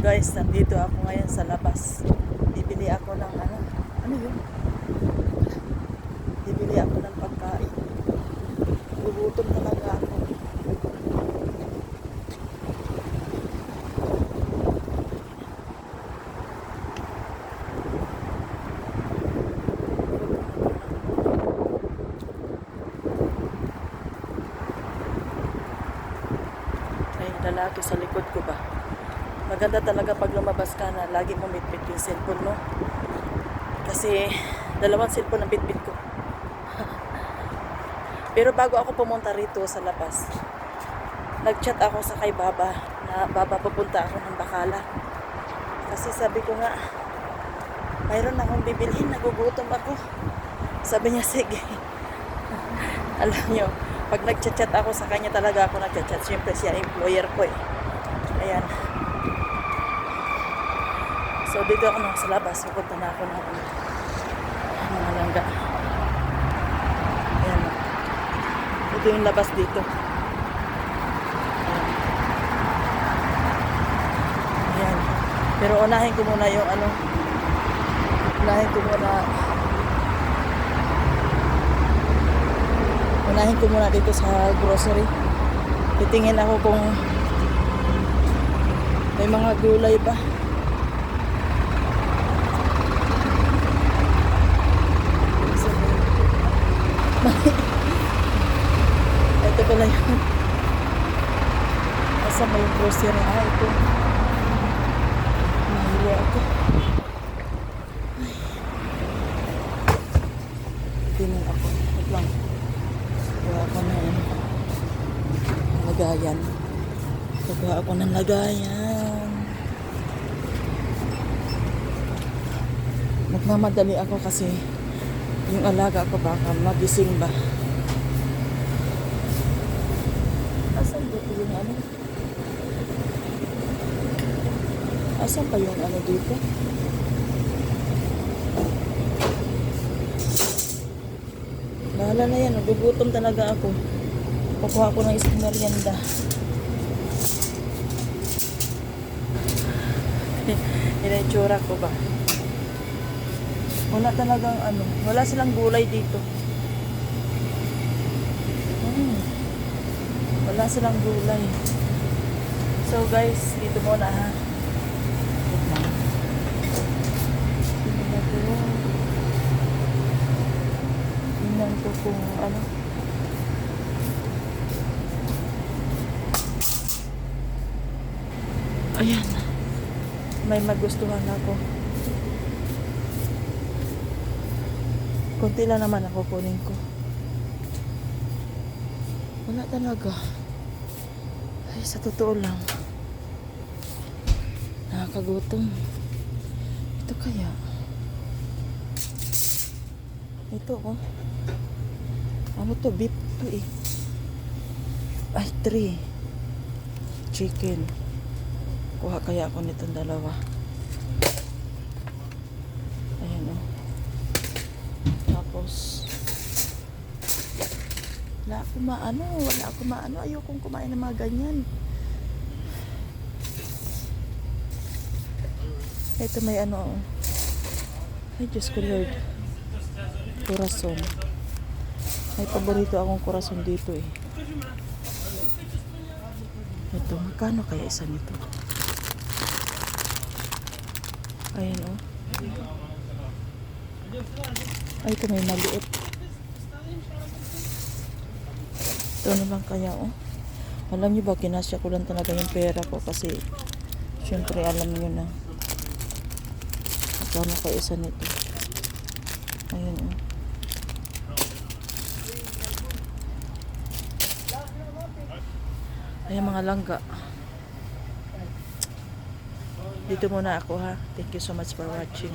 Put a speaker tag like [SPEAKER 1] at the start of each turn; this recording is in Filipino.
[SPEAKER 1] guys, nandito ako ngayon sa labas. Bibili ako ng ano, ano yun? Bibili ako ng pagkain. Gugutom talaga ako. Lalaki sa likod ko ba? Maganda talaga pag lumabas ka na lagi mo bitbit yung cellphone mo. Kasi dalawang cellphone ang bitbit ko. Pero bago ako pumunta rito sa labas, nag-chat ako sa kay Baba na Baba pupunta ako ng Bakala. Kasi sabi ko nga, mayroon akong bibilhin, nagugutom ako. Sabi niya, sige. Alam niyo, pag nag-chat ako sa kanya talaga ako nag-chat. Siyempre siya employer ko eh. Ayan. So dito ako na sa labas. Pupunta na ako ng ano, mga langga. Ayan. Ito yung labas dito. Ayan. Pero unahin ko muna yung ano. Unahin ko muna. Unahin ko muna dito sa grocery. Titingin ako kung may mga gulay ba. Ito pala yun. Asa may grocery? Ah, ito. Mahili ako. Ay. Tingnan ako. Wait lang. Gawa ako na yan. Lagayan. Gawa ako ng lagayan. Nagmamadali ako kasi yung alaga ko baka magising ba. Asan ba yung ano? Asan pa yung ano dito? Bahala na yan, nagugutom talaga ako. Kukuha ko ng isang merienda. Yan ang itsura ko ba? Wala talagang ano, wala silang gulay dito. Hmm. Wala silang gulay. So guys, dito muna ha. Wait lang. Tingnan ko kung ano. Ayan. May magustuhan ako. Kunti lang naman ako kunin ko. Wala talaga. Ay, sa totoo lang. Nakakagutom. Ito kaya. Ito oh. Ano to? Beef to eh. Ay, three. Chicken. Kuha kaya ako nitong dalawa. Ayan oh. Tapos, wala ako maano, wala ako maano. Ayokong kumain ng mga ganyan. Ito may ano, oh. ay Diyos ko Lord. Corazon. May paborito akong corazon dito eh. Ito, magkano kaya isa nito? Ayan oh. Ay, ito may maliit. Ito naman kaya, oh. Alam niyo ba, kinasya ko lang talaga yung pera ko kasi syempre alam niyo na. Magkano ka isa nito? Ayan, oh. Ayan mga langga. Dito muna ako ha. Thank you so much for watching.